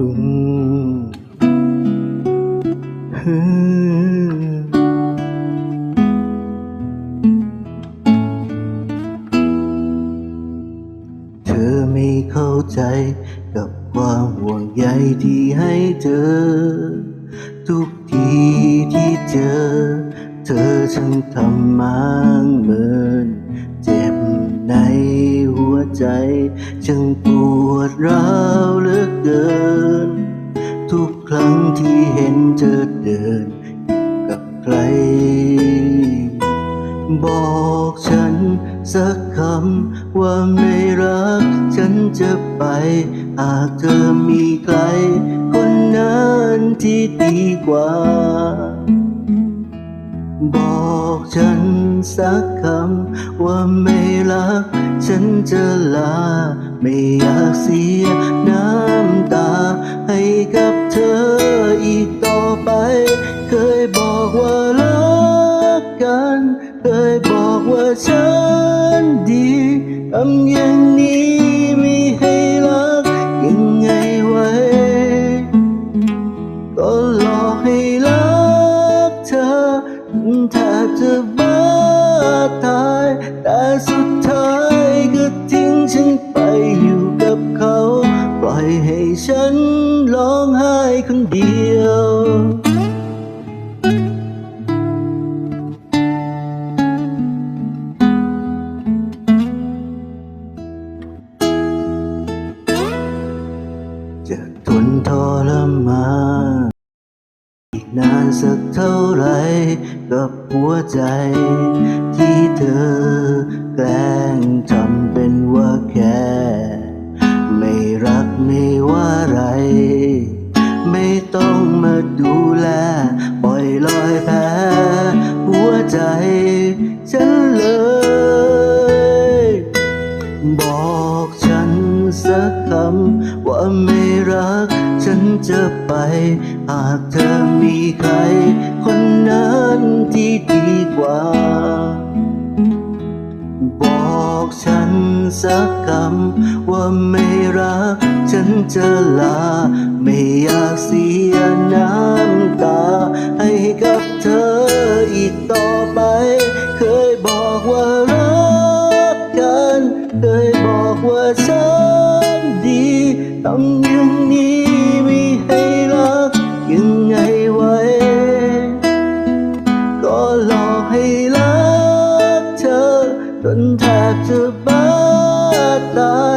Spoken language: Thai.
เธอไม่เข้าใจกับความห่วงใยที่ให้เธอ ทุกทีที่เจอ เธอช่างทำมางเมือ ใจช่างปวดร้าวเหลือเกิน ทุกครั้งที่เห็นเธอเดินกับใคร บอกฉันสักคำว่าไม่รัก ฉันจะไป หากเธอมีใคร คนนั้นที่ดีกว่า บอกฉัน สักคำว่าไม่รัก ฉันจะลา ไม่อยากเสียน้ำตา ให้กับเธออีกต่อไป เคยบอกว่ารักกัน เคยบอกว่าฉันดีทำอย่างนี้ไม่ให้รักยังไงไว้ ก็หลอกให้รักเธอแทบจะ ยวจะทนทรมานอีกนานสักเท่าไรกับหัวใจที่เธอแกล้ ต้องมาดูแลปล่อยลอยแพ้หัวใจฉันเลย บอกฉันสักคำว่าไม่รัก ฉันจะไป หากเธอมีใคร คนนั้นที่ดีกว่า บอกฉันสักคำว่าไม่รัก ฉันจะลา นแทบจะบ้าตาย